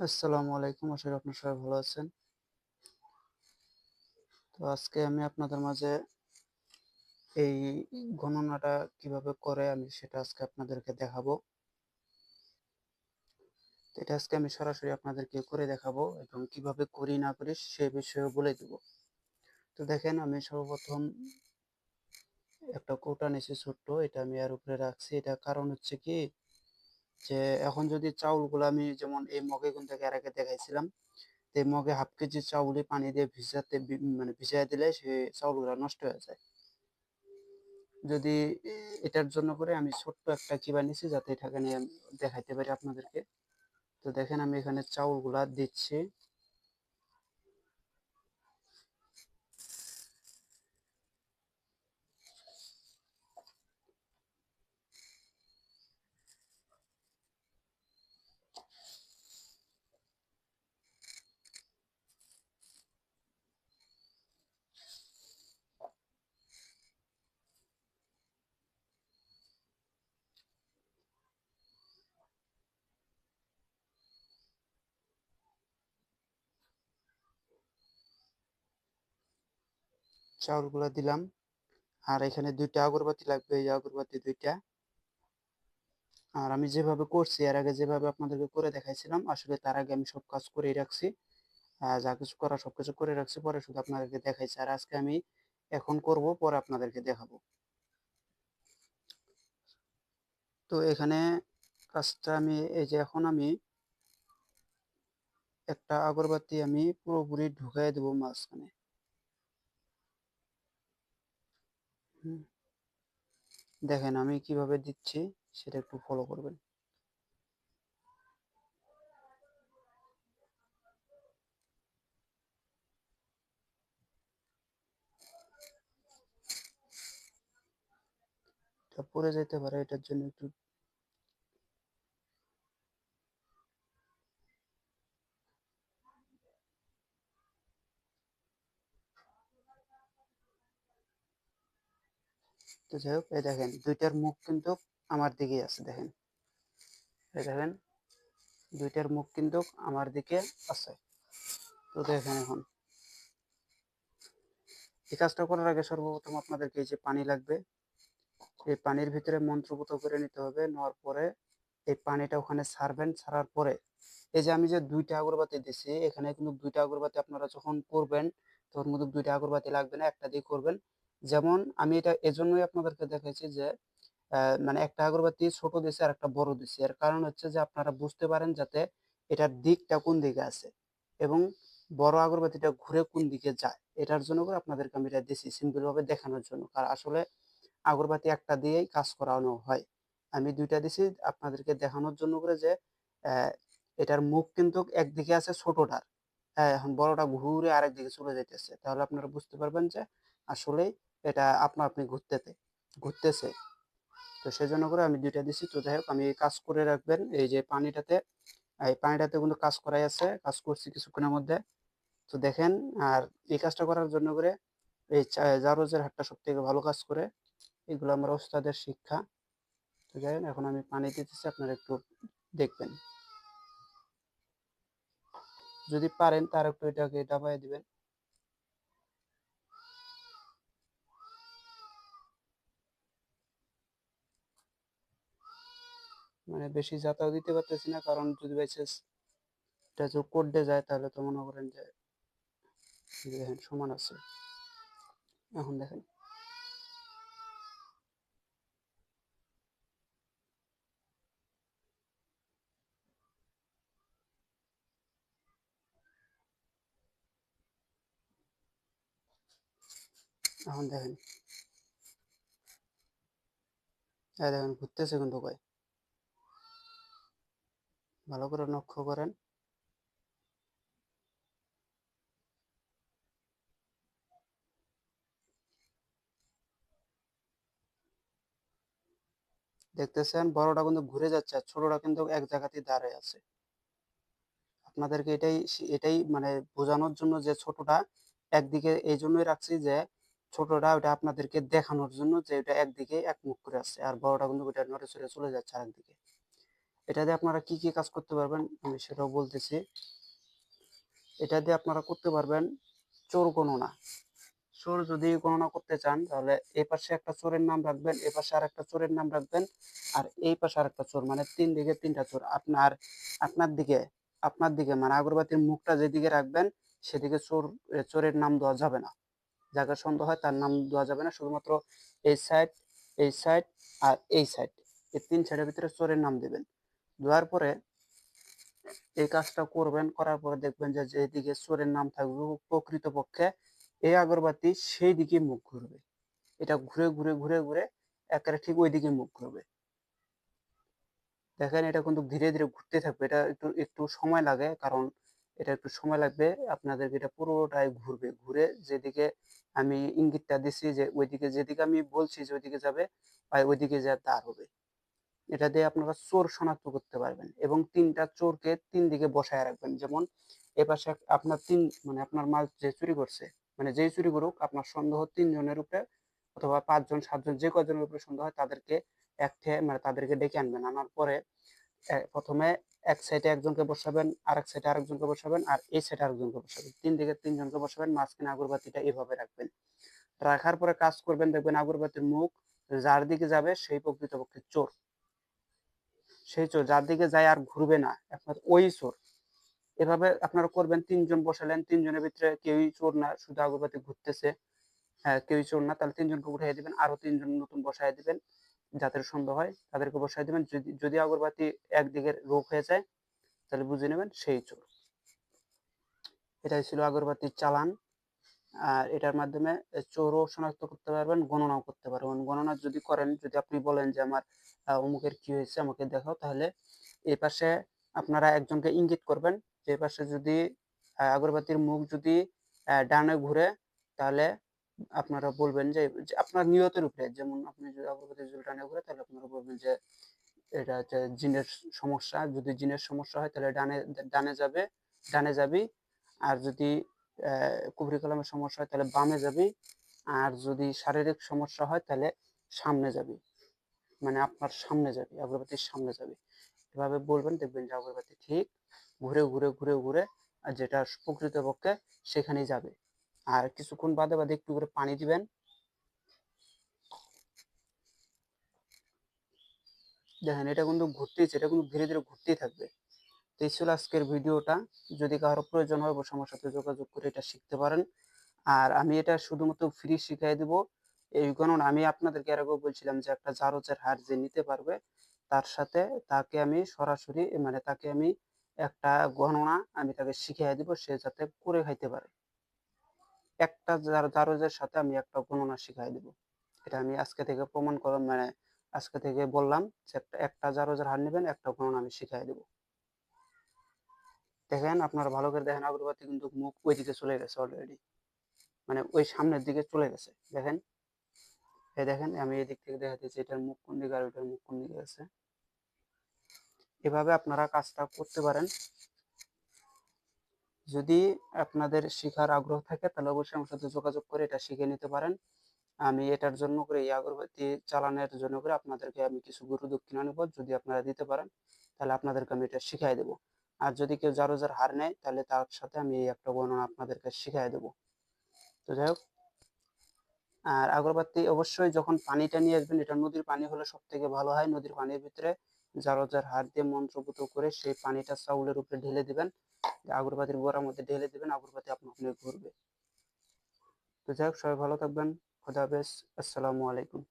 আসসালামু আলাইকুম। আশা করি আপনার সবাই ভালো আছেন। তো আজকে আমি আপনাদের মাঝে এই গণনাটা কীভাবে করে আমি সেটা আজকে আপনাদেরকে দেখাবো। এটা আজকে আমি সরাসরি আপনাদেরকে করে দেখাবো এবং কীভাবে করি না করি সে বিষয়ে বলে দেব। তো দেখেন, আমি সর্বপ্রথম একটা কৌটা নিয়েছি ছোট্ট, এটা আমি আর উপরে রাখছি। এটা কারণ হচ্ছে কি? যে এখন যদি চাউল চাউলগুলো আমি যেমন এই মগে কিন্তু এর আগে দেখাইছিলাম এই মগে হাফ কেজি চাউল পানি দিয়ে ভিজাতে মানে ভিজাই দিলে সে চাউলগুলো নষ্ট হয়ে যায়। যদি এটার জন্য করে আমি ছোট্ট একটা কি বানিয়েছি যাতে এটাকে নিয়ে দেখাইতে পারি আপনাদেরকে। তো দেখেন আমি এখানে চাউলগুলা দিচ্ছি। চাউলগুলা দিলাম। আর এখানে দুইটা আগরবাতি লাগবে, এই আগরবাতি দুইটা। আর আমি যেভাবে করছি, এর আগে যেভাবে আপনাদেরকে করে দেখাইছিলাম, আসলে তার আগে আমি সব কাজ করেই রাখছি। যা কিছু করা সবকিছু করে রাখছি, পরে শুধু আপনাদেরকে দেখাইছি। আর আজকে আমি এখন করব, পরে আপনাদেরকে দেখাবো। তো এখানে কাজটা আমি, এই যে এখন আমি একটা আগরবাতি আমি পুরোপুরি ঢুকাই দেবো মাঝখানে। দেখেন আমি কীভাবে দিচ্ছি সেটা একটু ফলো করবেন। পড়ে যেতে পারে এটার জন্য একটু তো যাই হোক, এই দেখেন, দুইটার মুখ কিন্তু আমার দিকে আছে, দেখেন। এই দেখেন, দুইটার মুখ কিন্তু আমার দিকে আছে। তো দেখেন এখন, এই কাজটা করার আগে সর্বপ্রথম আপনাদেরকে এই যে পানি লাগবে, এই পানির ভিতরে মন্ত্রপুত করে নিতে হবে, নেওয়ার পরে এই পানিটা ওখানে ছাড়বেন ছাড়ার পরে এই যে আমি যে দুইটা আগরবাতি দিছি, এখানে কিন্তু দুইটা আগরবাতি আপনারা যখন করবেন, তখন কিন্তু দুইটা আগরবাতি লাগবে না, একটা দিয়ে করবেন। যেমন আমি এটা এজন্যই আপনাদেরকে দেখাইছি যে মানে একটা আগরবাতি ছোট দিছে আর একটা বড় দিছে এর কারণ হচ্ছে যে আপনারা বুঝতে পারেন যাতে এটার দিকটা কোন দিকে আছে এবং বড় আগরবাতিটা ঘুরে কোন দিকে যায়। এটার জন্য করে আপনাদেরকে আমি এটা দিছি সিম্পল ভাবে দেখানোর জন্য। কারণ আসলে আগরবাতি একটা দিয়েই কাজ করানো হয়। আমি দুইটা দিছি আপনাদেরকে দেখানোর জন্য করে যে এটার মুখ কিন্তু একদিকে আছে ছোটটার। হ্যাঁ এখন বড়টা ঘুরে আরেক দিকে চলে যাইতেছে। তাহলে আপনারা বুঝতে পারবেন যে আসলে এটা আপনা আপনি ঘুরতেতে, ঘুরতেছে। তো সেজন্য করে আমি দুইটা দিছি। তো যাই হোক, আমি কাজ করে রাখবেন। এই যে পানিটাতে, এই পানিটাতে কিন্তু কাজ করাই আছে। কাজ করছি কিছুক্ষণের মধ্যে। তো দেখেন, আর এই কাজটা করার জন্য করে এই জারোজের হাতটা সব থেকে ভালো কাজ করে। এগুলো আমার ওস্তাদের শিক্ষা। তো যাই এখন আমি পানি দিতেছি। আপনারা একটু দেখবেন। যদি পারেন, তার একটু এটাকে ডাবায় দিবেন। মানে বেশি যাতাও দিতে পারতেছি না, কারণ যদি বাইচান্স এটা যদি কোডে যায় তাহলে তো মনে করেন যে, দেখেন, সমান আছে। এখন দেখেন। এখন দেখেন। দেখেন, ঘুরতেছে কিন্তু কয় ভালো করে লক্ষ্য করেন। দেখতেছেন, বড়টা কিন্তু ঘুরে যাচ্ছে আর ছোটটা কিন্তু এক জায়গাতেই দাঁড়ায় আছে। আপনাদেরকে এটাই এটাই মানে বোঝানোর জন্য যে ছোটটা একদিকে এই জন্যই রাখছি যে ছোটটা ওটা আপনাদেরকে দেখানোর জন্য যে ওটা একদিকে এক মুখ করে আছে আর বড়টা কিন্তু ওটা নড়ে চড়ে চলে যাচ্ছে আরেকদিকে। এটা দিয়ে আপনারা কি কি কাজ করতে পারবেন আমি সেটাও বলতেছি। এটা দিয়ে আপনারা করতে পারবেন চোর গণনা চোর যদি গণনা করতে চান, তাহলে এই পাশে একটা চোরের নাম রাখবেন এই পাশে আর একটা চোরের নাম রাখবেন, আর এই পাশে আর একটা চোর মানে তিন দিকে তিনটা চোর। আপনার আপনার দিকে আপনার দিকে মানে আগরবাতির মুখটা যেদিকে রাখবেন, সেদিকে চোর চোরের নাম দেওয়া যাবে না। যাকে সন্দেহ হয় তার নাম দেওয়া যাবে না, শুধুমাত্র এই সাইড এই সাইড আর এই সাইড এই তিন সাইডের ভিতরে চোরের নাম দেবেন। দেওয়ার পরে এই কাজটা করবেন, করার পরে দেখবেন যে যেদিকে চোরের নাম থাকবে প্রকৃতপক্ষে, এই আগরবাতি সেই দিকে মুখ ঘুরবে। এটা ঘুরে ঘুরে ঘুরে ঘুরে একেবারে ঠিক ওই দিকে মুখ ঘুরবে। দেখেন এটা কিন্তু ধীরে ধীরে ঘুরতে থাকবে। এটা একটু একটু সময় লাগে, কারণ এটা একটু সময় লাগবে, আপনাদেরকে এটা পুরোটাই ঘুরবে। ঘুরে যেদিকে আমি ইঙ্গিতটা দিছি যে, ওইদিকে যেদিকে আমি বলছি যে, ওইদিকে যাবে, আর ওইদিকে যা তার হবে এটা দিয়ে আপনারা চোর শনাক্ত করতে পারবেন এবং তিনটা চোরকে তিন দিকে বসায় রাখবেন। যেমন এ পাশে আপনার তিন মানে আপনার মাল যে চুরি করছে মানে যেই চুরি করুক, আপনার সন্দেহ তিনজনের উপরে অথবা পাঁচজন, সাতজন, যে কজনের উপরে সন্দেহ হয়, তাদেরকে এক মানে তাদেরকে ডেকে আনবেন। আনার পরে প্রথমে এক সাইডে একজনকে বসাবেন আর এক সাইডে আরেকজনকে বসাবেন, আর এই সাইডে আরেকজনকে বসাবেন। তিন দিকে তিনজনকে বসাবেন, মাঝখানে আগরবাতিটা এভাবে রাখবেন। রাখার পরে কাজ করবেন, দেখবেন আগরবাতির মুখ যার দিকে যাবে, সেই প্রকৃতপক্ষে চোর। সেই চোর, যার দিকে যায় আর ঘুরবে না আপনার ওই চোর। এভাবে আপনারা করবেন, তিনজন বসালেন, তিনজনের ভিতরে কেউই চোর না, শুধু আগরবাতি ঘুরতেছে। হ্যাঁ কেউই চোর না, তাহলে তিনজনকে উঠাই দিবেন, আরও তিনজন নতুন বসাই দিবেন যাদের সন্দেহ হয়, তাদেরকে বসাই দিবেন। যদি যদি আগরবাতি একদিকের রোগ হয়ে যায়, তাহলে বুঝে নেবেন সেই চোর। এটাই ছিল আগরবাতির চালান। আর এটার মাধ্যমে চোরও শনাক্ত করতে পারবেন, গণনাও করতে পারবেন। গণনা যদি করেন, যদি আপনি বলেন যে আমার অমুকের কি হয়েছে, আমাকে দেখাও, তাহলে এই পাশে আপনারা একজনকে ইঙ্গিত করবেন। যে পাশে যদি আগরবাতির মুখ যদি ডানে ঘুরে, তাহলে আপনারা বলবেন যে আপনার নিয়তের উপরে, যেমন আপনি যদি আগরবাতি যদি ডানে ঘুরে, তাহলে আপনারা বলবেন যে, এটা হচ্ছে জিনের সমস্যা। যদি জিনের সমস্যা হয়, তাহলে ডানে ডানে যাবে, ডানে যাবি। আর যদি কুফরি কালামের সমস্যা হয়, তাহলে বামে যাবি। আর যদি শারীরিক সমস্যা হয়, তাহলে সামনে যাবি। মানে আপনার সামনে যাবি আগরবাতির সামনে যাবি। এভাবে বলবেন, দেখবেন যে আগরবাতি ঠিক ঘুরে ঘুরে ঘুরে ঘুরে আর যেটা প্রকৃতপক্ষে সেখানেই যাবে। আর কিছুক্ষণ বাদে বাদে একটু করে পানি দিবেন। দেখেন, এটা কিন্তু ঘুরতেইছে এটা কিন্তু ধীরে ধীরে ঘুরতেই থাকবে। ছিল আজকের ভিডিওটা। যদি কারও প্রয়োজন হয় অবশ্যই আমার সাথে যোগাযোগ করে এটা শিখতে পারেন। আর আমি এটা শুধুমাত্র ফ্রি শিখিয়ে দিব। এই গণনা আমি আপনাদেরকে এর আগেও বলছিলাম যে একটা জারজের হার যে নিতে পারবে, তার সাথে তাকে আমি সরাসরি মানে তাকে আমি একটা গণনা আমি তাকে শিখিয়ে দিব, সে যাতে করে খাইতে পারে। একটা জার- জারজের সাথে আমি একটা গণনা শিখাই দিব। এটা আমি আজকে থেকে প্রমাণ কর মানে আজকে থেকে বললাম যে একটা একটা জারজের হার নেবেন, একটা গণনা আমি শিখাই দিব। দেখেন আপনারা ভালো করে দেখেন আগরবাতি কিন্তু মুখ ওই দিকে চলে গেছে অলরেডি মানে ওই সামনের দিকে চলে গেছে। দেখেন? এই দেখেন, আমি এই দিক থেকে দেখাতেছি, এটার মুখ কোন দিকে আর ওইটার মুখ কোন দিকে আছে এভাবে আপনারা কাজটা করতে পারেন। যদি আপনাদের শেখার আগ্রহ থাকে, তাহলে অবশ্যই আমার সাথে যোগাযোগ করে এটা শিখে নিতে পারেন। আমি এটার জন্য করে, এই আগরবাতি চালানোর জন্য করে আপনাদেরকে আমি কিছু গুরু দক্ষিণা নেব। যদি আপনারা দিতে পারেন, তাহলে আপনাদেরকে আমি এটা শিখাই দেবো। আর যদি কেউ যারো যার হার নেয়, তাহলে তার সাথে আমি এই একটা গণনা আপনাদেরকে শিখাই দেবো। তো যাই হোক, আর আগরবাতি অবশ্যই যখন পানিটা নিয়ে আসবেন, এটা নদীর পানি হলে সব থেকে ভালো হয়। নদীর পানির ভিতরে যার হাত দিয়ে মন্ত্রপুত করে সেই পানিটা চাউলের উপরে ঢেলে দিবেন। আগরবাতির গোড়ার মধ্যে ঢেলে দিবেন, আগরবাতি আপনার ঘুরবে। তো যাই হোক, সবাই ভালো থাকবেন। খোদা হাফেজ। আসসালামু আলাইকুম।